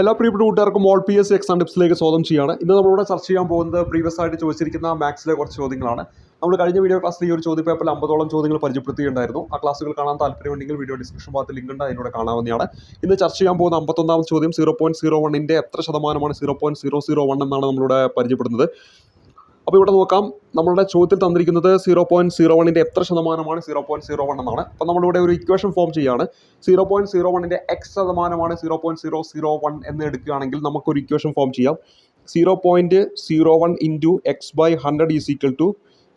എല്ലാ പ്രിയപ്പെട്ട കൂട്ടുകാർക്കും ഓൾ പി എസ് എക്സാം ടിപ്സിലേക്ക് സ്വാഗതം ചെയ്യാണ്. ഇന്ന് നമ്മളിവിടെ ചർച്ച ചെയ്യാൻ പോകുന്നത് പ്രീവിയസ് ആയിട്ട് ചോദിച്ചിരിക്കുന്ന മാത്സിലെ കുറച്ച് ചോദ്യങ്ങളാണ്. നമ്മൾ കഴിഞ്ഞ വീഡിയോ ക്ലാസ്സിൽ ഈ ഒരു ചോദ്യ പേപ്പറിൽ അമ്പതോളം ചോദ്യങ്ങൾ പരിചയപ്പെടുത്തിയിട്ടുണ്ടായിരുന്നു. ആ ക്ലാസ്സുകൾ കാണാൻ താല്പര്യമുണ്ടെങ്കിൽ വീഡിയോ ഡിസ്ക്രിപ്ഷൻ ഭാഗത്ത് ലിങ്ക് ഉണ്ട് അതിനോട് കാണാവുന്നതാണ്. ഇന്ന് ചർച്ച ചെയ്യാൻ പോകുന്ന അമ്പത്തൊന്നാം ചോദ്യം സീറോ പോയിന്റ് സീറോ വണ്ണിന്റെ എത്ര ശതമാനമാണ് zero point zero zero one എന്നാണ് നമ്മളിവിടെ പരിചയപ്പെടുന്നത്. അപ്പോൾ ഇവിടെ നോക്കാം. നമ്മളുടെ ചോദ്യത്തിൽ തന്നിരിക്കുന്നത് സീറോ പോയിന്റ് സീറോ വണ്ണിന്റെ എത്ര ശതമാനമാണ് സീറോ പോയിന്റ് സീറോ വൺ എന്നാണ്. അപ്പോൾ നമ്മളിവിടെ ഒരു ഇക്വേഷൻ ഫോം ചെയ്യുകയാണ് സീറോ പോയിന്റ് സീറോ വണ്ണിന്റെ എക്സ് ശതമാനമാണ് zero point zero zero one എന്ന് എടുക്കുകയാണെങ്കിൽ നമുക്കൊരു ഇക്വേഷൻ ഫോം ചെയ്യാം. Zero point zero one into x by hundred is equal to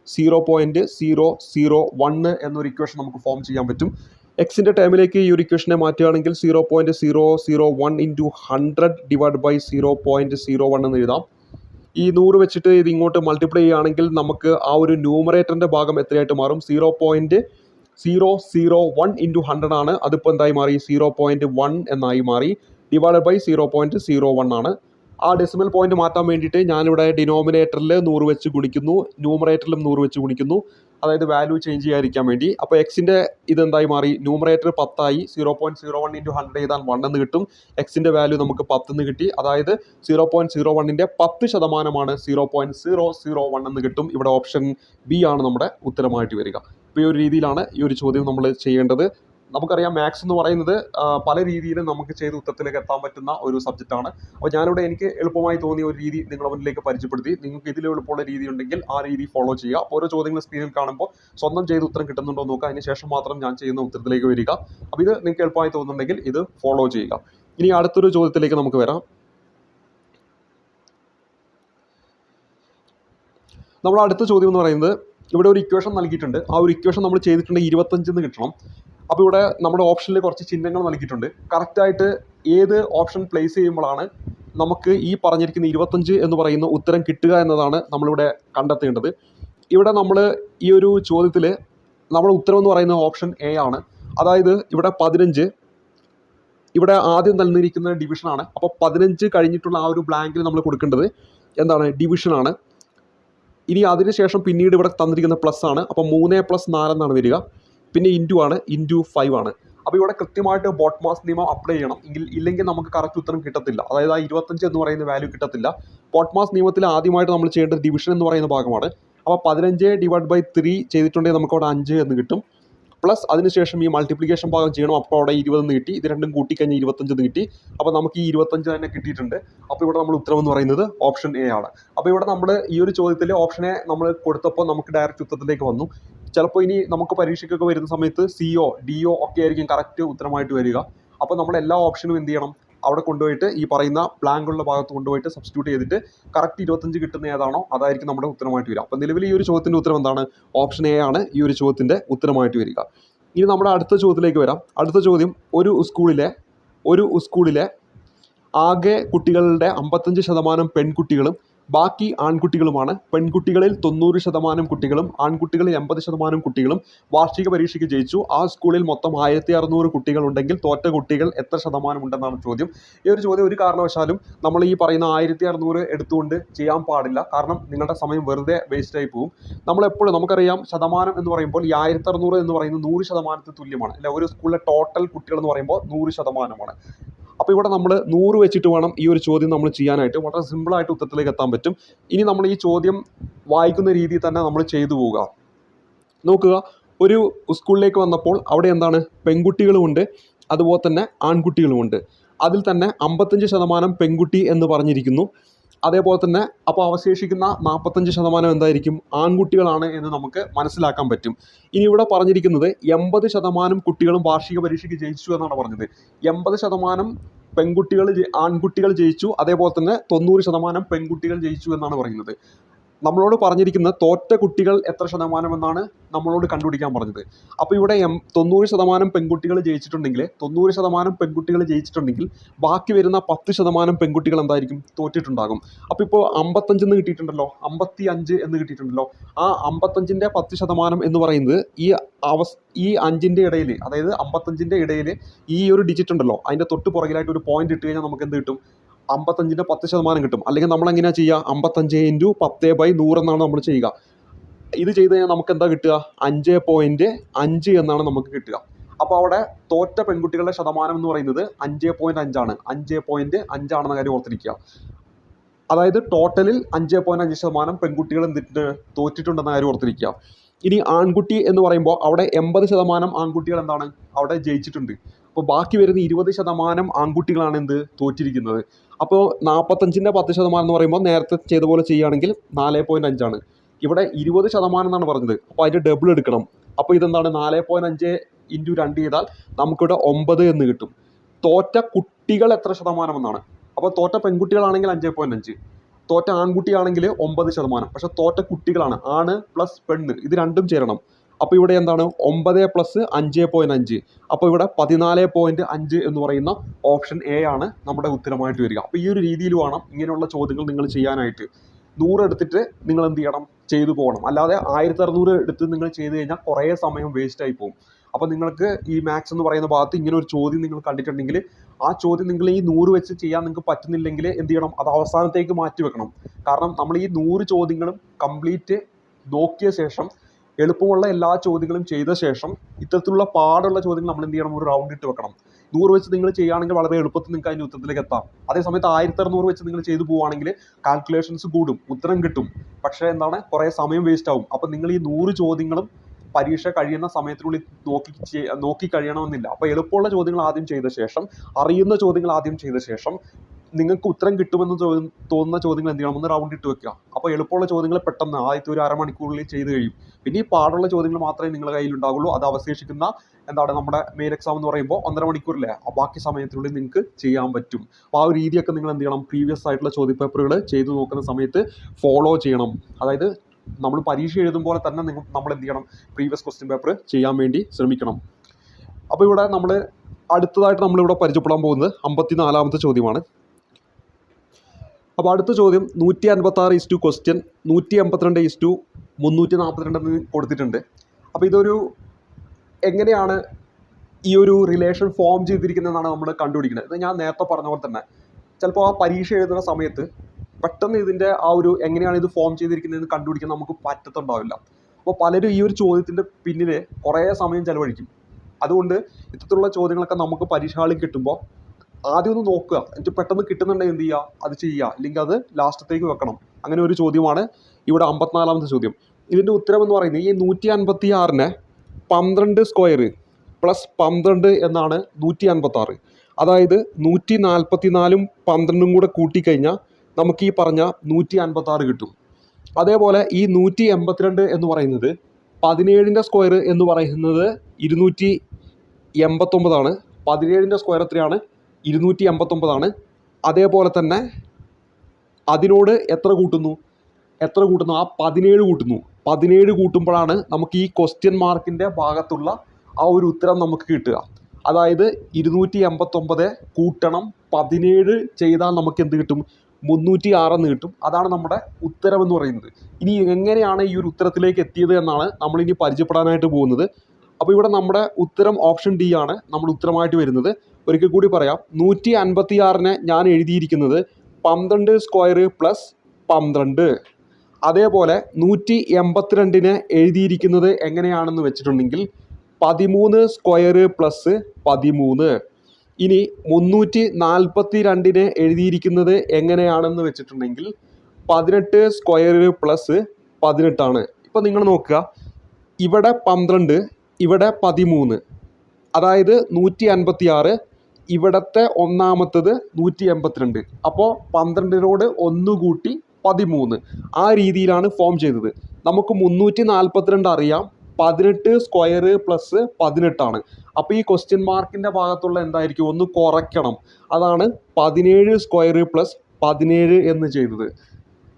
zero point zero zero one എന്നൊരു ഇക്വേഷൻ നമുക്ക് ഫോം ചെയ്യാൻ പറ്റും. എക്സിന്റെ ടൈമിലേക്ക് ഈ ഒരു ഇക്വേഷനെ മാറ്റുകയാണെങ്കിൽ zero point zero zero one into hundred divide by zero point zero one എന്ന് എഴുതാം. ഈ നൂറ് വെച്ചിട്ട് ഇത് ഇങ്ങോട്ട് മൾട്ടിപ്ലൈ ചെയ്യുകയാണെങ്കിൽ നമുക്ക് ആ ഒരു ന്യൂമറേറ്ററിന്റെ ഭാഗം എത്രയായിട്ട് മാറും? Zero point zero zero one into hundred ആണ്. അതിപ്പോൾ എന്തായി മാറി? സീറോ പോയിന്റ് വൺ എന്നായി മാറി. Divide by zero point zero one ആണ്. ആ ഡെസിമൽ പോയിന്റ് മാറ്റാൻ വേണ്ടിയിട്ട് ഞാനിവിടെ ഡിനോമിനേറ്ററിൽ നൂറ് വെച്ച് ഗുണിക്കുന്നു ന്യൂമറേറ്ററിലും നൂറ് വെച്ച് ഗുണിക്കുന്നു. അതായത് വാല്യൂ ചേഞ്ച് ചെയ്യാതിരിക്കാൻ വേണ്ടി. അപ്പോൾ എക്സിന്റെ ഇതെന്തായി മാറി? ന്യൂമറേറ്റർ പത്തായി. Zero point zero one into hundred ചെയ്താൽ വൺ എന്ന് കിട്ടും. എക്സിന്റെ വാല്യൂ നമുക്ക് പത്ത് എന്ന് കിട്ടി. അതായത് സീറോ പോയിന്റ് സീറോ വണ്ണിന്റെ പത്ത് ശതമാനമാണ് zero point zero zero one എന്ന് കിട്ടും. ഇവിടെ ഓപ്ഷൻ ബി ആണ് നമ്മുടെ ഉത്തരമായിട്ട് വരിക. അപ്പോൾ ഈ ഒരു രീതിയിലാണ് ഈ ഒരു ചോദ്യം നമ്മൾ ചെയ്യേണ്ടത്. നമുക്കറിയാം മാത്സ് എന്ന് പറയുന്നത് പല രീതിയിലും നമുക്ക് ചെയ്ത് ഉത്തരത്തിലേക്ക് എത്താൻ പറ്റുന്ന ഒരു സബ്ജക്റ്റാണ് അപ്പോൾ ഞാനിവിടെ എനിക്ക് എളുപ്പമായി തോന്നിയ ഒരു രീതി നിങ്ങളുടെ മുന്നിലേക്ക് പരിചയപ്പെടുത്തി. നിങ്ങൾക്ക് ഇതിൽ എളുപ്പമുള്ള രീതി ഉണ്ടെങ്കിൽ ആ രീതി ഫോളോ ചെയ്യുക. അപ്പോൾ ഓരോ ചോദ്യങ്ങൾ സ്ക്രീനിൽ കാണുമ്പോൾ സ്വന്തം ചെയ്ത് ഉത്തരം കിട്ടുന്നുണ്ടോ നോക്കുക. അതിന് ശേഷം മാത്രം ഞാൻ ചെയ്യുന്ന ഉത്തരത്തിലേക്ക് വരിക. അപ്പോൾ ഇത് നിങ്ങൾക്ക് എളുപ്പമായി തോന്നുന്നുണ്ടെങ്കിൽ ഇത് ഫോളോ ചെയ്യുക. ഇനി അടുത്തൊരു ചോദ്യത്തിലേക്ക് നമുക്ക് വരാം. നമ്മൾ അടുത്ത ചോദ്യം എന്ന് പറയുന്നത് ഇവിടെ ഒരു ഇക്വേഷൻ നൽകിയിട്ടുണ്ട്. ആ ഒരു ഇക്വേഷൻ നമ്മൾ ചെയ്തിട്ടുണ്ടെങ്കിൽ ഇരുപത്തഞ്ചെന്ന് കിട്ടണം. അപ്പോൾ ഇവിടെ നമ്മുടെ ഓപ്ഷനിൽ കുറച്ച് ചിഹ്നങ്ങൾ നൽകിയിട്ടുണ്ട്. കറക്റ്റായിട്ട് ഏത് ഓപ്ഷൻ പ്ലേസ് ചെയ്യുമ്പോഴാണ് നമുക്ക് ഈ പറഞ്ഞിരിക്കുന്ന ഇരുപത്തഞ്ച് എന്ന് പറയുന്ന ഉത്തരം കിട്ടുക എന്നതാണ് നമ്മളിവിടെ കണ്ടെത്തേണ്ടത്. ഇവിടെ നമ്മൾ ഈ ഒരു ചോദ്യത്തിൽ നമ്മുടെ ഉത്തരം എന്ന് പറയുന്ന ഓപ്ഷൻ എ ആണ്. അതായത് ഇവിടെ പതിനഞ്ച് ഇവിടെ ആദ്യം തന്നിരിക്കുന്ന ഡിവിഷനാണ് അപ്പോൾ പതിനഞ്ച് കഴിഞ്ഞിട്ടുള്ള ആ ഒരു ബ്ലാങ്കിൽ നമ്മൾ കൊടുക്കേണ്ടത് എന്താണ്? ഡിവിഷനാണ് ഇനി അതിനുശേഷം പിന്നീട് ഇവിടെ തന്നിരിക്കുന്ന പ്ലസ് ആണ്. അപ്പോൾ മൂന്ന് പ്ലസ് നാലെന്നാണ് വരിക. പിന്നെ ഇന്റു ആണ്. ഇന്റു ഫൈവ് ആണ്. അപ്പോൾ ഇവിടെ കൃത്യമായിട്ട് ബോട്ട് മാസ് നിയമം അപ്ലൈ ചെയ്യണം. എങ്കിൽ ഇല്ലെങ്കിൽ നമുക്ക് കറക്റ്റ് ഉത്തരം കിട്ടത്തില്ല. അതായത് ആ ഇരുപത്തഞ്ച് എന്ന് പറയുന്ന വാല്യൂ കിട്ടത്തില്ല. ബോട്ട് മാസ് നിയമത്തിൽ ആദ്യമായിട്ട് നമ്മൾ ചെയ്യേണ്ട ഡിവിഷൻ എന്ന് പറയുന്ന ഭാഗമാണ്. അപ്പോൾ പതിനഞ്ച് ഡിവൈഡ് ബൈ ത്രീ ചെയ്തിട്ടുണ്ടെങ്കിൽ നമുക്ക് അവിടെ അഞ്ച് എന്ന് കിട്ടും. പ്ലസ് അതിനുശേഷം ഈ മൾട്ടിപ്ലിക്കേഷൻ ഭാഗം ചെയ്യണം. അപ്പോൾ അവിടെ ഇരുപതെന്ന് കിട്ടി ഇത് രണ്ടും കൂട്ടിക്കഴിഞ്ഞ് ഇരുപത്തഞ്ചെന്ന് കിട്ടി അപ്പോൾ നമുക്ക് ഈ ഇരുപത്തഞ്ച് തന്നെ കിട്ടിയിട്ടുണ്ട്. അപ്പോൾ ഇവിടെ നമ്മൾ ഉത്തരം എന്ന് പറയുന്നത് ഓപ്ഷൻ എ ആണ്. അപ്പോൾ ഇവിടെ നമ്മൾ ഈ ഒരു ചോദ്യത്തിൽ ഓപ്ഷനെ നമ്മൾ കൊടുത്തപ്പോൾ നമുക്ക് ഡയറക്റ്റ് ഉത്തരത്തിലേക്ക് വന്നു. ചിലപ്പോൾ ഇനി നമുക്ക് പരീക്ഷയ്ക്കൊക്കെ വരുന്ന സമയത്ത് സിഒ ഡിഒ ഒക്കെ ആയിരിക്കും കറക്റ്റ് ഉത്തരമായിട്ട് വരിക. അപ്പോൾ നമ്മൾ എല്ലാ ഓപ്ഷനും എന്ത് ചെയ്യണം? അവിടെ കൊണ്ടുപോയിട്ട് ഈ പറയുന്ന blank ഉള്ള ഭാഗത്ത് കൊണ്ടുപോയിട്ട് സബ്സ്റ്റിറ്റ്യൂട്ട് ചെയ്തിട്ട് കറക്റ്റ് ഇരുപത്തഞ്ച് കിട്ടുന്ന ഏതാണോ അതായിരിക്കും നമ്മുടെ ഉത്തരമായിട്ട് വരിക. അപ്പോൾ നിലവിൽ ഈ ഒരു ചോദ്യത്തിന്റെ ഉത്തരം എന്താണ്? ഓപ്ഷൻ എ ആണ് ഈ ഒരു ചോദ്യത്തിന്റെ ഉത്തരമായിട്ട് വരിക. ഇനി നമ്മുടെ അടുത്ത ചോദ്യത്തിലേക്ക് വരാം. അടുത്ത ചോദ്യം ഒരു സ്കൂളിലെ ഒരു സ്കൂളിലെ ആകെ കുട്ടികളുടെ അമ്പത്തഞ്ച് ശതമാനം പെൺകുട്ടികളും ബാക്കി ആൺകുട്ടികളുമാണ്. പെൺകുട്ടികളിൽ തൊണ്ണൂറ് ശതമാനം കുട്ടികളും ആൺകുട്ടികളിൽ എൺപത് ശതമാനം കുട്ടികളും വാർഷിക പരീക്ഷയ്ക്ക് ജയിച്ചു. ആ സ്കൂളിൽ മൊത്തം ആയിരത്തി അറുന്നൂറ് കുട്ടികളുണ്ടെങ്കിൽ തോറ്റ കുട്ടികൾ എത്ര ശതമാനം ഉണ്ടെന്നാണ് ചോദ്യം. ഈ ഒരു ചോദ്യം ഒരു കാരണവശാലും നമ്മൾ ഈ പറയുന്ന ആയിരത്തി അറുന്നൂറ് എടുത്തുകൊണ്ട് ചെയ്യാൻ പാടില്ല. കാരണം നിങ്ങളുടെ സമയം വെറുതെ വേസ്റ്റ് ആയി പോകും നമ്മൾ എപ്പോഴും നമുക്കറിയാം ശതമാനം എന്ന് പറയുമ്പോൾ ഈ ആയിരത്തി അറുന്നൂറ് എന്ന് പറയുന്നത് നൂറ് ശതമാനത്തിന് തുല്യമാണ്. അല്ലെ ഒരു സ്കൂളിലെ ടോട്ടൽ കുട്ടികൾ എന്ന് പറയുമ്പോൾ നൂറ് ശതമാനമാണ്. അപ്പോൾ ഇവിടെ നമ്മൾ നൂറ് വെച്ചിട്ട് വേണം ഈ ഒരു ചോദ്യം നമ്മൾ ചെയ്യാനായിട്ട്. വളരെ സിമ്പിളായിട്ട് ഉത്തരത്തിലേക്ക് എത്താൻ പറ്റും. ഇനി നമ്മൾ ഈ ചോദ്യം വായിക്കുന്ന രീതിയിൽ തന്നെ നമ്മൾ ചെയ്തു പോവുക. നോക്കുക ഒരു സ്കൂളിലേക്ക് വന്നപ്പോൾ അവിടെ എന്താണ്? പെൺകുട്ടികളുമുണ്ട് അതുപോലെ തന്നെ ആൺകുട്ടികളുമുണ്ട് അതിൽ തന്നെ അമ്പത്തഞ്ച് ശതമാനം പെൺകുട്ടി എന്ന് പറഞ്ഞിരിക്കുന്നു. അതേപോലെ തന്നെ അപ്പോൾ അവശേഷിക്കുന്ന നാൽപ്പത്തഞ്ച് ശതമാനം എന്തായിരിക്കും? ആൺകുട്ടികളാണ് എന്ന് നമുക്ക് മനസ്സിലാക്കാൻ പറ്റും. ഇനി ഇവിടെ പറഞ്ഞിരിക്കുന്നത് എൺപത് ശതമാനം കുട്ടികളും വാർഷിക പരീക്ഷയ്ക്ക് ജയിച്ചു എന്നാണ് പറഞ്ഞത്. എൺപത് ശതമാനം പെൺകുട്ടികൾ ആൺകുട്ടികൾ ജയിച്ചു അതേപോലെ തന്നെ തൊണ്ണൂറ് ശതമാനം പെൺകുട്ടികൾ ജയിച്ചു എന്നാണ് പറയുന്നത്. നമ്മളോട് പറഞ്ഞിരിക്കുന്നത് തോറ്റ കുട്ടികൾ എത്ര ശതമാനം എന്നാണ് നമ്മളോട് കണ്ടുപിടിക്കാൻ പറഞ്ഞത്. അപ്പോൾ ഇവിടെ എം തൊണ്ണൂറ് ശതമാനം പെൺകുട്ടികൾ ജയിച്ചിട്ടുണ്ടെങ്കിൽ തൊണ്ണൂറ് ശതമാനം പെൺകുട്ടികൾ ജയിച്ചിട്ടുണ്ടെങ്കിൽ ബാക്കി വരുന്ന പത്ത് ശതമാനം പെൺകുട്ടികൾ എന്തായിരിക്കും? തോറ്റിട്ടുണ്ടാകും. അപ്പോൾ ഇപ്പോൾ അമ്പത്തഞ്ചെന്ന് കിട്ടിയിട്ടുണ്ടല്ലോ അമ്പത്തി അഞ്ച് എന്ന് കിട്ടിയിട്ടുണ്ടല്ലോ. ആ അമ്പത്തഞ്ചിന്റെ പത്ത് ശതമാനം എന്ന് പറയുന്നത് ഈ അവസ് ഈ അഞ്ചിന്റെ ഇടയിൽ അതായത് അമ്പത്തഞ്ചിന്റെ ഇടയിൽ ഈ ഒരു ഡിജിറ്റ് ഉണ്ടല്ലോ അതിന്റെ തൊട്ട് പുറകിലായിട്ട് ഒരു പോയിന്റ് ഇട്ട് കഴിഞ്ഞാൽ നമുക്ക് എന്ത് കിട്ടും? അമ്പത്തഞ്ചിന്റെ പത്ത് ശതമാനം കിട്ടും. അല്ലെങ്കിൽ നമ്മൾ എങ്ങനെയാ ചെയ്യുക? അമ്പത്തഞ്ച് ഇന്റു പത്ത് ബൈ നൂറ് എന്നാണ് നമ്മൾ ചെയ്യുക. ഇത് ചെയ്ത് കഴിഞ്ഞാൽ നമുക്ക് എന്താ കിട്ടുക? അഞ്ച് പോയിന്റ് അഞ്ച് എന്നാണ് നമുക്ക് കിട്ടുക. അപ്പോൾ അവിടെ തോറ്റ പെൺകുട്ടികളുടെ ശതമാനം എന്ന് പറയുന്നത് അഞ്ച് പോയിന്റ് അഞ്ചാണ്. അഞ്ച് പോയിന്റ് അഞ്ചാണെന്ന കാര്യം ഓർത്തിരിക്കുക. അതായത് ടോട്ടലിൽ അഞ്ച് പോയിന്റ് അഞ്ച് ശതമാനം പെൺകുട്ടികൾ എന്തിട്ട് തോറ്റിട്ടുണ്ടെന്ന കാര്യം ഓർത്തിരിക്കുക. ഇനി ആൺകുട്ടി എന്ന് പറയുമ്പോൾ അവിടെ എൺപത് ശതമാനം ആൺകുട്ടികൾ എന്താണ്? അവിടെ ജയിച്ചിട്ടുണ്ട്. അപ്പോൾ ബാക്കി വരുന്ന ഇരുപത് ശതമാനം ആൺകുട്ടികളാണ് എന്ത്? തോറ്റിരിക്കുന്നത്. അപ്പോൾ നാൽപ്പത്തഞ്ചിന്റെ പത്ത് ശതമാനം എന്ന് പറയുമ്പോൾ നേരത്തെ ചെയ്ത പോലെ ചെയ്യുകയാണെങ്കിൽ നാല് പോയിന്റ് അഞ്ചാണ് ഇവിടെ ഇരുപത് ശതമാനം എന്നാണ് പറഞ്ഞത്. അപ്പോൾ അതിന്റെ ഡബിൾ എടുക്കണം. അപ്പോൾ ഇതെന്താണ്? നാല് പോയിന്റ് അഞ്ച് ഇന്റു രണ്ട് ചെയ്താൽ നമുക്കിവിടെ ഒമ്പത് എന്ന് കിട്ടും. തോറ്റ കുട്ടികൾ എത്ര ശതമാനം എന്നാണ്. അപ്പോൾ തോറ്റ പെൺകുട്ടികളാണെങ്കിൽ അഞ്ച് പോയിന്റ് അഞ്ച്. തോറ്റ ആൺകുട്ടിയാണെങ്കിൽ ഒമ്പത് ശതമാനം. പക്ഷേ തോറ്റ കുട്ടികളാണ്. ആണ് പ്ലസ് പെണ്ണ്. ഇത് രണ്ടും ചേരണം. അപ്പോൾ ഇവിടെ എന്താണ്? ഒമ്പത് പ്ലസ് അഞ്ച് പോയിന്റ് അഞ്ച്. അപ്പോൾ ഇവിടെ പതിനാല് പോയിന്റ് അഞ്ച് എന്ന് പറയുന്ന ഓപ്ഷൻ എ ആണ് നമ്മുടെ ഉത്തരമായിട്ട് വരിക. അപ്പോൾ ഈ ഒരു രീതിയിൽ വേണം ഇങ്ങനെയുള്ള ചോദ്യങ്ങൾ നിങ്ങൾ ചെയ്യാനായിട്ട്. നൂറ് എടുത്തിട്ട് നിങ്ങൾ എന്ത് ചെയ്യണം? ചെയ്തു പോകണം. അല്ലാതെ ആയിരത്തി അറുന്നൂറ് എടുത്ത് നിങ്ങൾ ചെയ്ത് കഴിഞ്ഞാൽ കുറേ സമയം വേസ്റ്റ് ആയി പോകും. അപ്പോൾ നിങ്ങൾക്ക് ഈ മാത്സ് എന്ന് പറയുന്ന ഭാഗത്ത് ഇങ്ങനെ ഒരു ചോദ്യം നിങ്ങൾ കണ്ടിട്ടുണ്ടെങ്കിൽ ആ ചോദ്യം നിങ്ങൾ ഈ നൂറ് വെച്ച് ചെയ്യാൻ നിങ്ങൾക്ക് പറ്റുന്നില്ലെങ്കിൽ എന്ത് ചെയ്യണം? അത് അവസാനത്തേക്ക് മാറ്റി വെക്കണം. കാരണം നമ്മൾ ഈ നൂറ് ചോദ്യങ്ങളും കംപ്ലീറ്റ് നോക്കിയ ശേഷം എളുപ്പമുള്ള എല്ലാ ചോദ്യങ്ങളും ചെയ്ത ശേഷം ഇത്തരത്തിലുള്ള പാടുള്ള ചോദ്യങ്ങൾ നമ്മൾ എന്ത് ചെയ്യണം? ഒരു റൗണ്ട് ഇട്ട് വെക്കണം. നൂറ് വെച്ച് നിങ്ങൾ ചെയ്യുകയാണെങ്കിൽ വളരെ എളുപ്പത്തിൽ നിങ്ങൾക്ക് അതിന്റെ ഉത്തരത്തിലേക്ക് എത്താം. അതേസമയത്ത് ആയിരത്തി അറുന്നൂറ് വെച്ച് നിങ്ങൾ ചെയ്തു പോവുകയാണെങ്കിൽ കാൽക്കുലേഷൻസ് കൂടും ഉത്തരം കിട്ടും. പക്ഷേ എന്താണ്? കുറേ സമയം വേസ്റ്റ് ആവും. അപ്പം നിങ്ങൾ ഈ നൂറ് ചോദ്യങ്ങളും പരീക്ഷ കഴിയുന്ന സമയത്തിനുള്ളിൽ നോക്കി നോക്കി കഴിയണമെന്നില്ല. അപ്പോൾ എളുപ്പമുള്ള ചോദ്യങ്ങൾ ആദ്യം ചെയ്ത ശേഷം അറിയുന്ന ചോദ്യങ്ങൾ ആദ്യം ചെയ്ത ശേഷം നിങ്ങൾക്ക് ഉത്തരം കിട്ടുമെന്ന് തോന്നുന്ന ചോദ്യങ്ങൾ എന്ത് ചെയ്യണം? ഒന്ന് റൗണ്ട് ഇട്ട് വെക്കുക. അപ്പോൾ എളുപ്പമുള്ള ചോദ്യങ്ങൾ പെട്ടെന്ന് ആദ്യത്തെ ഒരു അരമണിക്കൂറിൽ ചെയ്ത് കഴിയും. പിന്നെ ഈ പാടുള്ള ചോദ്യങ്ങൾ മാത്രമേ നിങ്ങളുടെ കയ്യിൽ ഉണ്ടാവുള്ളൂ അത് അവശേഷിക്കുന്ന എന്താണ് നമ്മുടെ മെയിൻ എക്സാം എന്ന് പറയുമ്പോൾ ഒന്നര മണിക്കൂറിലെ ആ ബാക്കി സമയത്തിനുള്ളിൽ നിങ്ങൾക്ക് ചെയ്യാൻ പറ്റും. അപ്പോൾ ആ ഒരു രീതിയൊക്കെ നിങ്ങൾ എന്ത് ചെയ്യണം? പ്രീവിയസ് ആയിട്ടുള്ള ചോദ്യപേപ്പറുകൾ ചെയ്തു നോക്കുന്ന സമയത്ത് ഫോളോ ചെയ്യണം. അതായത് നമ്മൾ പരീക്ഷ എഴുതുമ്പോൾ തന്നെ നിങ്ങൾ നമ്മൾ എന്ത് ചെയ്യണം? പ്രീവിയസ് ക്വസ്റ്റ്യൻ പേപ്പർ ചെയ്യാൻ വേണ്ടി ശ്രമിക്കണം. അപ്പോൾ ഇവിടെ നമ്മൾ അടുത്തതായിട്ട് നമ്മളിവിടെ പരിചയപ്പെടാൻ പോകുന്നത് അമ്പത്തിനാലാമത്തെ ചോദ്യമാണ്. അപ്പോൾ അടുത്ത ചോദ്യം നൂറ്റി അൻപത്തി ആറ് ഇസ് ടു ക്വസ്റ്റ്യൻ നൂറ്റി എൺപത്തിരണ്ട് ഇസ് ടു മുന്നൂറ്റി നാൽപ്പത്തിരണ്ട് എന്ന് കൊടുത്തിട്ടുണ്ട്. അപ്പോൾ ഇതൊരു എങ്ങനെയാണ് ഈ ഒരു റിലേഷൻ ഫോം ചെയ്തിരിക്കുന്നതെന്നാണ് നമ്മൾ കണ്ടുപിടിക്കുന്നത്. ഇത് ഞാൻ നേരത്തെ പറഞ്ഞ പോലെ തന്നെ ചിലപ്പോൾ ആ പരീക്ഷ എഴുതുന്ന സമയത്ത് പെട്ടെന്ന് ഇതിന്റെ ആ ഒരു എങ്ങനെയാണ് ഇത് ഫോം ചെയ്തിരിക്കുന്നതെന്ന് കണ്ടുപിടിക്കാൻ നമുക്ക് പറ്റത്തുണ്ടാവില്ല. അപ്പോൾ പലരും ഈ ഒരു ചോദ്യത്തിന്റെ പിന്നിൽ കുറേ സമയം ചിലവഴിക്കും. അതുകൊണ്ട് ഇത്തരത്തിലുള്ള ചോദ്യങ്ങളൊക്കെ നമുക്ക് പരീക്ഷ ഹാളിൽ കിട്ടുമ്പോൾ ആദ്യം ഒന്ന് നോക്കുക. എന്നിട്ട് പെട്ടെന്ന് കിട്ടുന്നുണ്ടെങ്കിൽ എന്ത് ചെയ്യുക? അത് ചെയ്യുക. ഇല്ലെങ്കിൽ അത് ലാസ്റ്റത്തേക്ക് വെക്കണം. അങ്ങനെ ഒരു ചോദ്യമാണ് ഇവിടെ അമ്പത്തിനാലാമത്തെ ചോദ്യം. ഇതിന്റെ ഉത്തരം എന്ന് പറയുന്നത് ഈ നൂറ്റി അൻപത്തി ആറിന് പന്ത്രണ്ട് സ്ക്വയർ പ്ലസ് പന്ത്രണ്ട് എന്നാണ് നൂറ്റി അൻപത്തി ആറ് അതായത് നൂറ്റി നാൽപ്പത്തി നാലും പന്ത്രണ്ടും കൂടെ കൂട്ടിക്കഴിഞ്ഞാൽ നമുക്ക് ഈ പറഞ്ഞ നൂറ്റി അൻപത്തി ആറ് കിട്ടും. അതേപോലെ ഈ നൂറ്റി എൺപത്തിരണ്ട് എന്ന് പറയുന്നത് പതിനേഴിന്റെ സ്ക്വയർ എന്ന് പറയുന്നത് ഇരുന്നൂറ്റി എൺപത്തൊമ്പതാണ് പതിനേഴിന്റെ സ്ക്വയർ എത്രയാണ്? ഇരുന്നൂറ്റി അമ്പത്തൊമ്പതാണ് അതേപോലെ തന്നെ അതിനോട് എത്ര കൂട്ടുന്നു? എത്ര കൂട്ടുന്നു? ആ പതിനേഴ് കൂട്ടുന്നു. പതിനേഴ് കൂട്ടുമ്പോഴാണ് നമുക്ക് ഈ ക്വസ്റ്റ്യൻ മാർക്കിന്റെ ഭാഗത്തുള്ള ആ ഒരു ഉത്തരം നമുക്ക് കിട്ടുക. അതായത് ഇരുന്നൂറ്റി അമ്പത്തൊമ്പത് കൂട്ടണം പതിനേഴ് ചെയ്താൽ നമുക്ക് എന്ത് കിട്ടും? മുന്നൂറ്റി ആറെന്ന് കിട്ടും. അതാണ് നമ്മുടെ ഉത്തരം എന്ന് പറയുന്നത്. ഇനി എങ്ങനെയാണ് ഈ ഒരു ഉത്തരത്തിലേക്ക് എത്തിയത് എന്നാണ് നമ്മളിനി പരിചയപ്പെടാനായിട്ട് പോകുന്നത്. അപ്പോൾ ഇവിടെ നമ്മുടെ ഉത്തരം ഓപ്ഷൻ ഡി ആണ്. നമ്മുടെ ഉത്തരമായിട്ട് വരുന്നത്. ഒരിക്കൽ കൂടി പറയാം. നൂറ്റി അൻപത്തി ആറിന് ഞാൻ എഴുതിയിരിക്കുന്നത് പന്ത്രണ്ട് സ്ക്വയർ പ്ലസ് പന്ത്രണ്ട്. അതേപോലെ നൂറ്റി എൺപത്തിരണ്ടിന് എഴുതിയിരിക്കുന്നത് എങ്ങനെയാണെന്ന് വെച്ചിട്ടുണ്ടെങ്കിൽ പതിമൂന്ന് സ്ക്വയർ പ്ലസ് പതിമൂന്ന്. ഇനി മുന്നൂറ്റി നാൽപ്പത്തി രണ്ടിന് എഴുതിയിരിക്കുന്നത് എങ്ങനെയാണെന്ന് വെച്ചിട്ടുണ്ടെങ്കിൽ പതിനെട്ട് സ്ക്വയർ പ്ലസ് പതിനെട്ടാണ്. ഇപ്പോൾ നിങ്ങൾ നോക്കുക. ഇവിടെ പന്ത്രണ്ട് ഇവിടെ പതിമൂന്ന്. അതായത് നൂറ്റി അൻപത്തി ആറ് ഇവിടത്തെ ഒന്നാമത്തത് നൂറ്റി എൺപത്തിരണ്ട് അപ്പോൾ പന്ത്രണ്ടിനോട് ഒന്ന് കൂട്ടി പതിമൂന്ന്. ആ രീതിയിലാണ് ഫോം ചെയ്തത്. നമുക്ക് മുന്നൂറ്റി നാൽപ്പത്തിരണ്ട് അറിയാം. പതിനെട്ട് സ്ക്വയർ പ്ലസ് പതിനെട്ടാണ്. അപ്പോൾ ഈ ക്വസ്റ്റ്യൻ മാർക്കിന്റെ ഭാഗത്തുള്ള എന്തായിരിക്കും? ഒന്ന് കുറയ്ക്കണം. അതാണ് പതിനേഴ് സ്ക്വയർ പ്ലസ് പതിനേഴ് എന്ന് ചെയ്തത്.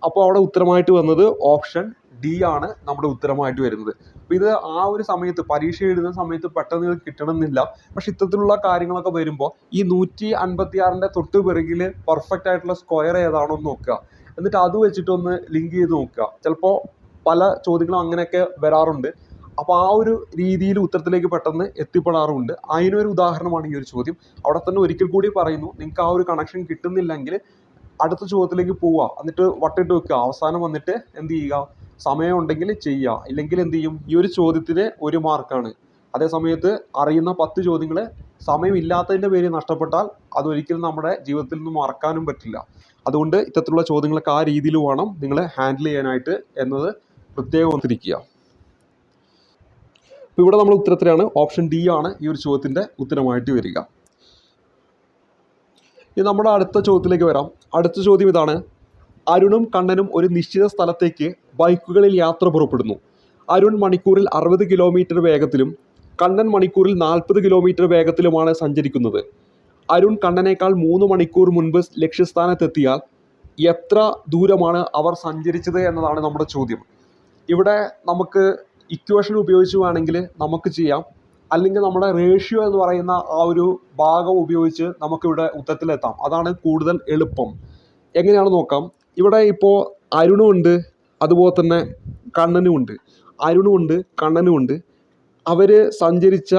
അപ്പോൾ അവിടെ ഉത്തരമായിട്ട് വന്നത് ഓപ്ഷൻ ഡി ആണ് നമ്മുടെ ഉത്തരമായിട്ട് വരുന്നത്. അപ്പോൾ ഇത് ആ ഒരു സമയത്ത് പരീക്ഷ എഴുതുന്ന സമയത്ത് പെട്ടെന്ന് ഇത് കിട്ടണമെന്നില്ല. പക്ഷെ ഇത്തരത്തിലുള്ള കാര്യങ്ങളൊക്കെ വരുമ്പോൾ ഈ നൂറ്റി അൻപത്തിയാറിന്റെ തൊട്ട് പിറകിൽ പെർഫെക്റ്റ് ആയിട്ടുള്ള സ്ക്വയർ ഏതാണോ എന്ന് നോക്കുക. എന്നിട്ട് അത് വെച്ചിട്ടൊന്ന് ലിങ്ക് ചെയ്ത് നോക്കുക. ചിലപ്പോൾ പല ചോദ്യങ്ങളും അങ്ങനെയൊക്കെ വരാറുണ്ട്. അപ്പോൾ ആ ഒരു രീതിയിൽ ഉത്തരത്തിലേക്ക് പെട്ടെന്ന് എത്തിപ്പെടാറുണ്ട്. അതിനൊരു ഉദാഹരണമാണ് ഈ ഒരു ചോദ്യം. അവിടെ തന്നെ ഒരിക്കൽ കൂടി പറയുന്നു നിങ്ങൾക്ക് ആ ഒരു കണക്ഷൻ കിട്ടുന്നില്ലെങ്കിൽ അടുത്ത ചോദ്യത്തിലേക്ക് പോവുക എന്നിട്ട് വട്ടിട്ട് വെക്കുക അവസാനം വന്നിട്ട് എന്ത് ചെയ്യുക? സമയമുണ്ടെങ്കിൽ ചെയ്യുക. ഇല്ലെങ്കിൽ എന്ത് ചെയ്യും? ഈ ഒരു ചോദ്യത്തിന് ഒരു മാർക്കാണ് അതേ സമയത്ത് അറിയുന്ന പത്ത് ചോദ്യങ്ങൾ സമയമില്ലാത്തതിന്റെ പേരിൽ നഷ്ടപ്പെട്ടാൽ അതൊരിക്കലും നമ്മുടെ ജീവിതത്തിൽ നിന്ന് മറക്കാനും പറ്റില്ല. അതുകൊണ്ട് ഇത്തരത്തിലുള്ള ചോദ്യങ്ങളൊക്കെ ആ രീതിയിൽ വേണം നിങ്ങൾ ഹാൻഡിൽ ചെയ്യാനായിട്ട് എന്നത് പ്രത്യേകം ഓർത്തിരിക്കുക. അപ്പോൾ ഇവിടെ നമ്മൾ ഉത്തരത്തിലാണ്. ഓപ്ഷൻ ഡി ആണ് ഈ ഒരു ചോദ്യത്തിന്റെ ഉത്തരമായിട്ട് വരിക. ഇനി നമ്മുടെ അടുത്ത ചോദ്യത്തിലേക്ക് വരാം. അടുത്ത ചോദ്യം ഇതാണ്. അരുണും കണ്ണനും ഒരു നിശ്ചിത സ്ഥലത്തേക്ക് ബൈക്കുകളിൽ യാത്ര പുറപ്പെടുന്നു. അരുൺ മണിക്കൂറിൽ അറുപത് കിലോമീറ്റർ വേഗത്തിലും കണ്ണൻ മണിക്കൂറിൽ നാൽപ്പത് കിലോമീറ്റർ വേഗത്തിലുമാണ് സഞ്ചരിക്കുന്നത്. അരുൺ കണ്ണനേക്കാൾ മൂന്ന് മണിക്കൂർ മുൻപ് ലക്ഷ്യസ്ഥാനത്തെത്തിയാൽ എത്ര ദൂരമാണ് അവർ സഞ്ചരിച്ചത് എന്നതാണ് നമ്മുടെ ചോദ്യം. ഇവിടെ നമുക്ക് ഇക്വേഷൻ ഉപയോഗിച്ച് വേണമെങ്കിൽ നമുക്ക് ചെയ്യാം. അല്ലെങ്കിൽ നമ്മുടെ റേഷ്യോ എന്ന് പറയുന്ന ആ ഒരു ഭാഗം ഉപയോഗിച്ച് നമുക്കിവിടെ ഉത്തരത്തിലെത്താം. അതാണ് കൂടുതൽ എളുപ്പം. എങ്ങനെയാണ് നോക്കാം. ഇവിടെ ഇപ്പോൾ അരുണും ഉണ്ട് അതുപോലെ തന്നെ കണ്ണനും ഉണ്ട്. അരുണും ഉണ്ട് കണ്ണനും ഉണ്ട്. അവർ സഞ്ചരിച്ച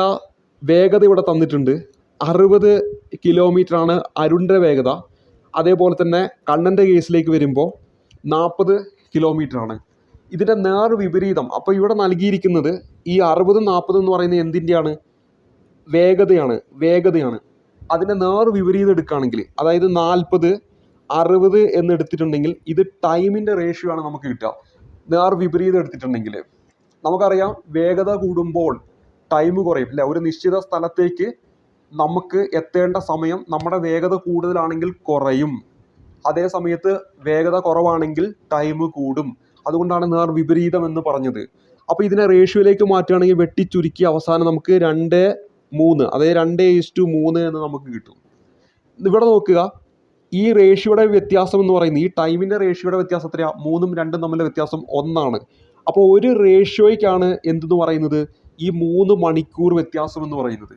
വേഗത ഇവിടെ തന്നിട്ടുണ്ട്. അറുപത് കിലോമീറ്ററാണ് അരുണിന്റെ വേഗത. അതേപോലെ തന്നെ കണ്ണന്റെ കേസിലേക്ക് വരുമ്പോൾ നാൽപ്പത് കിലോമീറ്ററാണ്. ഇതിന്റെ നേർ വിപരീതം അപ്പോൾ ഇവിടെ നൽകിയിരിക്കുന്നത് ഈ അറുപതും നാൽപ്പതും എന്ന് പറയുന്നത് എന്തിന്റെയാണ്? വേഗതയാണ് വേഗതയാണ്. അതിന്റെ നേർ വിപരീതം എടുക്കുകയാണെങ്കിൽ അതായത് നാൽപ്പത് അറുപത് എന്ന് എടുത്തിട്ടുണ്ടെങ്കിൽ ഇത് ടൈമിന്റെ റേഷ്യോ ആണ് നമുക്ക് കിട്ടുക. നേർ വിപരീതം എടുത്തിട്ടുണ്ടെങ്കിൽ നമുക്കറിയാം വേഗത കൂടുമ്പോൾ ടൈം കുറയും. അല്ലേ? ഒരു നിശ്ചിത സ്ഥലത്തേക്ക് നമുക്ക് എത്തേണ്ട സമയം നമ്മുടെ വേഗത കൂടുതലാണെങ്കിൽ കുറയും. അതേ സമയത്ത് വേഗത കുറവാണെങ്കിൽ ടൈം കൂടും. അതുകൊണ്ടാണ് നേർ വിപരീതം എന്ന് പറഞ്ഞത്. അപ്പോൾ ഇതിനെ റേഷ്യോയിലേക്ക് മാറ്റുകയാണെങ്കിൽ വെട്ടിച്ചുരുക്കി അവസാനം നമുക്ക് രണ്ട് മൂന്ന് അതായത് രണ്ട് ഇസ്റ്റു മൂന്ന് എന്ന് നമുക്ക് കിട്ടും. ഇവിടെ നോക്കുക ഈ റേഷ്യോയുടെ വ്യത്യാസം എന്ന് പറയുന്നത് ഈ ടൈമിന്റെ റേഷ്യോയുടെ വ്യത്യാസം എത്രയാ? മൂന്നും രണ്ടും തമ്മിലെ വ്യത്യാസം ഒന്നാണ്. അപ്പോൾ ഒരു റേഷ്യോയ്ക്കാണ് എന്തെന്ന് പറയുന്നത്? ഈ മൂന്ന് മണിക്കൂർ വ്യത്യാസം എന്ന് പറയുന്നത്.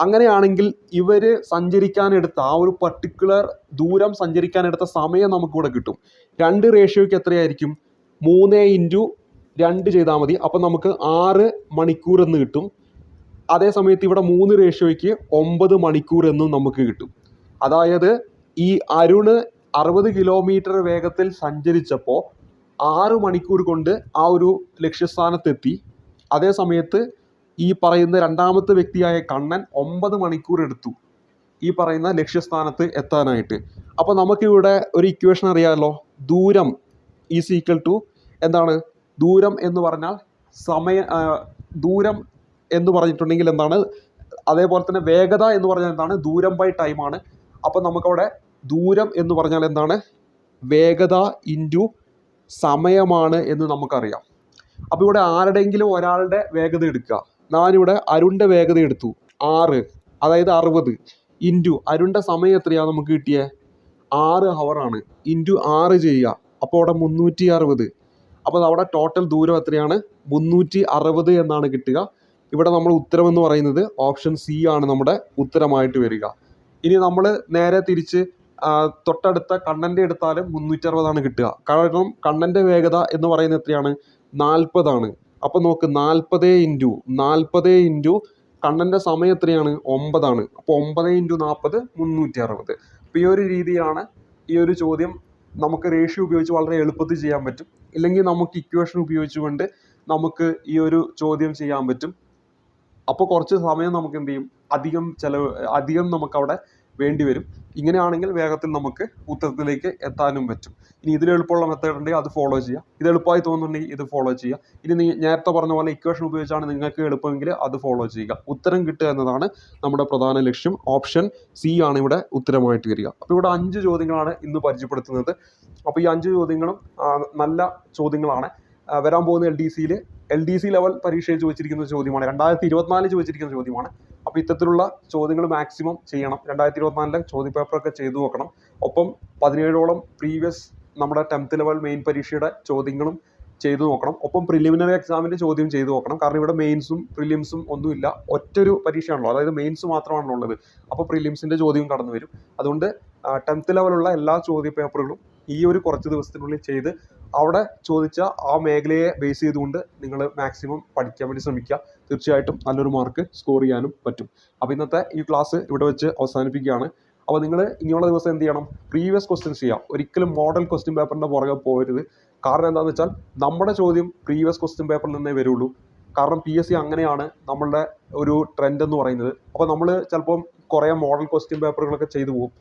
അങ്ങനെയാണെങ്കിൽ ഇവർ സഞ്ചരിക്കാനെടുത്ത ആ ഒരു പർട്ടിക്കുലർ ദൂരം സഞ്ചരിക്കാനെടുത്ത സമയം നമുക്കിവിടെ കിട്ടും. രണ്ട് റേഷ്യോയ്ക്ക് എത്രയായിരിക്കും? മൂന്ന് ഇന്റു രണ്ട് ചെയ്താൽ മതി. അപ്പം നമുക്ക് ആറ് മണിക്കൂർ എന്ന് കിട്ടും. അതേ സമയത്ത് ഇവിടെ മൂന്ന് റേഷ്യോയ്ക്ക് ഒമ്പത് മണിക്കൂർ എന്നും നമുക്ക് കിട്ടും. അതായത് ഈ അരുണ് അറുപത് കിലോമീറ്റർ വേഗത്തിൽ സഞ്ചരിച്ചപ്പോൾ ആറ് മണിക്കൂർ കൊണ്ട് ആ ഒരു ലക്ഷ്യസ്ഥാനത്തെത്തി. അതേ സമയത്ത് ഈ പറയുന്ന രണ്ടാമത്തെ വ്യക്തിയായ കണ്ണൻ ഒമ്പത് മണിക്കൂർ എടുത്തു ഈ പറയുന്ന ലക്ഷ്യസ്ഥാനത്ത് എത്താനായിട്ട്. അപ്പോൾ നമുക്കിവിടെ ഒരു ഇക്വേഷൻ അറിയാമല്ലോ ദൂരം ഈസ് ഈക്വൽ ടു എന്താണ്? ദൂരം എന്ന് പറഞ്ഞാൽ സമയ ദൂരം എന്ന് പറഞ്ഞിട്ടുണ്ടെങ്കിൽ എന്താണ്? അതേപോലെ തന്നെ വേഗത എന്ന് പറഞ്ഞാൽ എന്താണ്? ദൂരം ബൈ ടൈമാണ് അപ്പോൾ നമുക്കവിടെ ദൂരം എന്ന് പറഞ്ഞാൽ എന്താണ്? വേഗത ഇന്റു സമയമാണ് എന്ന് നമുക്കറിയാം. അപ്പോൾ ഇവിടെ ആരുടെയെങ്കിലും ഒരാളുടെ വേഗത എടുക്കുക. ഞാനിവിടെ അരുണിന്റെ വേഗത എടുത്തു. ആറ് അതായത് അറുപത് ഇന്റു അരുണിന്റെ സമയം എത്രയാണ് നമുക്ക് കിട്ടിയേ? ആറ് ഹവറാണ് ഇന്റു ആറ് ചെയ്യുക. അപ്പോൾ അവിടെ മുന്നൂറ്റി അറുപത്. അപ്പോൾ അവിടെ ടോട്ടൽ ദൂരം എത്രയാണ്? മുന്നൂറ്റി അറുപത് എന്നാണ് കിട്ടുക. ഇവിടെ നമ്മൾ ഉത്തരം എന്ന് പറയുന്നത് ഓപ്ഷൻ സി ആണ് നമ്മുടെ ഉത്തരമായിട്ട് വരിക. ഇനി നമ്മൾ നേരെ തിരിച്ച് തൊട്ടടുത്ത കണ്ണന്റെ എടുത്താലും അറുപതാണ് കിട്ടുക. കാരണം കണ്ണന്റെ വേഗത എന്ന് പറയുന്നത് എത്രയാണ്? നാൽപ്പതാണ്. അപ്പോൾ നോക്ക് നാൽപ്പത് ഇന്റു നാൽപ്പത് ഇന്റു കണ്ണന്റെ സമയം എത്രയാണ്? ഒമ്പതാണ്. അപ്പോൾ ഒമ്പത് ഇന്റു നാൽപ്പത് മുന്നൂറ്റി അറുപത് അപ്പോൾ ഈ ഒരു രീതിയാണ് ഈ ഒരു ചോദ്യം നമുക്ക് റേഷ്യോ ഉപയോഗിച്ച് വളരെ എളുപ്പത്തിൽ ചെയ്യാൻ പറ്റും. ഇല്ലെങ്കിൽ നമുക്ക് ഇക്വേഷൻ ഉപയോഗിച്ചുകൊണ്ട് നമുക്ക് ഈ ഒരു ചോദ്യം ചെയ്യാൻ പറ്റും. അപ്പോൾ കുറച്ച് സമയം നമുക്ക് എന്ത് ചെയ്യും? അധികം ചിലവ് അധികം നമുക്ക് അവിടെ വേണ്ടി വരും. ഇങ്ങനെയാണെങ്കിൽ വേഗത്തിൽ നമുക്ക് ഉത്തരത്തിലേക്ക് എത്താനും പറ്റും. ഇനി ഇതിൽ എളുപ്പമുള്ള മെത്തേഡ് ഉണ്ടെങ്കിൽ അത് ഫോളോ ചെയ്യുക. ഇത് എളുപ്പമായി തോന്നുന്നുണ്ടെങ്കിൽ ഇത് ഫോളോ ചെയ്യുക. ഇനി നീ നേരത്തെ പറഞ്ഞ പോലെ ഇക്വേഷൻ ഉപയോഗിച്ചാണ് നിങ്ങൾക്ക് എളുപ്പമെങ്കിൽ അത് ഫോളോ ചെയ്യുക. ഉത്തരം കിട്ടുക എന്നതാണ് നമ്മുടെ പ്രധാന ലക്ഷ്യം. ഓപ്ഷൻ സി ആണ് ഇവിടെ ഉത്തരമായിട്ട് വരിക. അപ്പോൾ ഇവിടെ അഞ്ച് ചോദ്യങ്ങളാണ് ഇന്ന് പരിചയപ്പെടുത്തുന്നത്. അപ്പോൾ ഈ അഞ്ച് ചോദ്യങ്ങളും നല്ല ചോദ്യങ്ങളാണ്. വരാൻ പോകുന്ന എൽ ഡി സിയിൽ എൽ ഡി സി ലെവൽ പരീക്ഷയിൽ ചോദിച്ചിരിക്കുന്ന ചോദ്യമാണ്. രണ്ടായിരത്തി ഇരുപത്തിനാലിൽ ചോദിച്ചിരിക്കുന്ന ചോദ്യമാണ്. അപ്പോൾ ഇത്തരത്തിലുള്ള ചോദ്യങ്ങൾ മാക്സിമം ചെയ്യണം. രണ്ടായിരത്തി ഇരുപത്തിനാലിലെ ചോദ്യപേപ്പറൊക്കെ ചെയ്തു നോക്കണം. ഒപ്പം പതിനേഴോളം പ്രീവിയസ് നമ്മുടെ ടെൻത്ത് ലെവൽ മെയിൻ പരീക്ഷയുടെ ചോദ്യങ്ങളും ചെയ്തു നോക്കണം. ഒപ്പം പ്രിലിമിനറി എക്സാമിന്റെ ചോദ്യം ചെയ്തു നോക്കണം. കാരണം ഇവിടെ മെയിൻസും പ്രിലിംസും ഒന്നുമില്ല. ഒറ്റൊരു പരീക്ഷയാണല്ലോ. അതായത് മെയിൻസ് മാത്രമാണല്ലോ ഉള്ളത്. അപ്പോൾ പ്രിലിംസിന്റെ ചോദ്യവും കടന്നു വരും. അതുകൊണ്ട് ടെൻത്ത് ലെവലുള്ള എല്ലാ ചോദ്യ പേപ്പറുകളും ഈ ഒരു കുറച്ച് ദിവസത്തിനുള്ളിൽ ചെയ്ത് അവിടെ ചോദിച്ച ആ മേഖലയെ ബേസ് ചെയ്തുകൊണ്ട് നിങ്ങൾ മാക്സിമം പഠിക്കാൻ വേണ്ടി ശ്രമിക്കുക. തീർച്ചയായിട്ടും നല്ലൊരു മാർക്ക് സ്കോർ ചെയ്യാനും പറ്റും. അപ്പോൾ ഇന്നത്തെ ഈ ക്ലാസ് ഇവിടെ വെച്ച് അവസാനിപ്പിക്കുകയാണ്. അപ്പോൾ നിങ്ങൾ ഇനിയുള്ള ദിവസം എന്ത് ചെയ്യണം? പ്രീവിയസ് ക്വസ്റ്റ്യൻസ് ചെയ്യാം. ഒരിക്കലും മോഡൽ ക്വസ്റ്റ്യൻ പേപ്പറിന്റെ പുറകെ പോകരുത്. കാരണം എന്താണെന്ന് വെച്ചാൽ നമ്മുടെ ചോദ്യം പ്രീവിയസ് ക്വസ്റ്റ്യൻ പേപ്പറിൽ നിന്നേ വരുള്ളൂ. കാരണം പി എസ് സി അങ്ങനെയാണ് നമ്മളുടെ ഒരു ട്രെൻഡ് എന്ന് പറയുന്നത്. അപ്പോൾ നമ്മൾ ചിലപ്പം കുറേ മോഡൽ ക്വസ്റ്റ്യൻ പേപ്പറുകളൊക്കെ ചെയ്തു പോകും.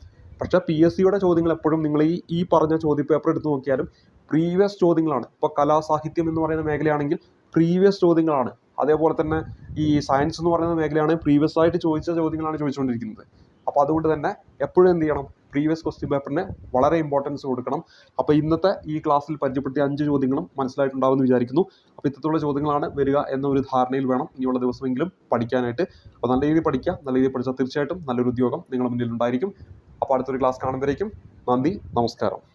പക്ഷേ പി എസ് സിയുടെ ചോദ്യങ്ങൾ എപ്പോഴും നിങ്ങൾ ഈ ഈ പറഞ്ഞ ചോദ്യ പേപ്പർ എടുത്ത് നോക്കിയാലും പ്രീവിയസ് ചോദ്യങ്ങളാണ്. ഇപ്പോൾ കലാസാഹിത്യം എന്ന് പറയുന്ന മേഖലയാണെങ്കിൽ പ്രീവിയസ് ചോദ്യങ്ങളാണ്. അതേപോലെ തന്നെ ഈ സയൻസ് എന്ന് പറയുന്ന മേഖലയാണ് പ്രീവിയസ് ആയിട്ട് ചോദിച്ച ചോദ്യങ്ങളാണ് ചോദിച്ചുകൊണ്ടിരിക്കുന്നത്. അപ്പോൾ അതുകൊണ്ട് തന്നെ എപ്പോഴും എന്ത് ചെയ്യണം? പ്രീവിയസ് ക്വസ്റ്റ്യൻ പേപ്പറിന് വളരെ ഇമ്പോർട്ടൻസ് കൊടുക്കണം. അപ്പോൾ ഇന്നത്തെ ഈ ക്ലാസ്സിൽ പരിചയപ്പെടുത്തിയ അഞ്ച് ചോദ്യങ്ങളും മനസ്സിലായിട്ടുണ്ടാവുമെന്ന് വിചാരിക്കുന്നു. അപ്പോൾ ഇത്തരത്തിലുള്ള ചോദ്യങ്ങളാണ് വരിക എന്ന ഒരു ധാരണയിൽ വേണം ഇനിയുള്ള ദിവസമെങ്കിലും പഠിക്കാനായിട്ട്. അപ്പോൾ നല്ല രീതിയിൽ പഠിക്കുക നല്ല രീതിയിൽ പഠിച്ചാൽ തീർച്ചയായിട്ടും നല്ലൊരു ഉദ്യോഗം നിങ്ങളുടെ മുന്നിൽ ഉണ്ടായിരിക്കും അപ്പോൾ അടുത്തൊരു ക്ലാസ് കാണുമ്പോഴേക്കും നന്ദി നമസ്കാരം.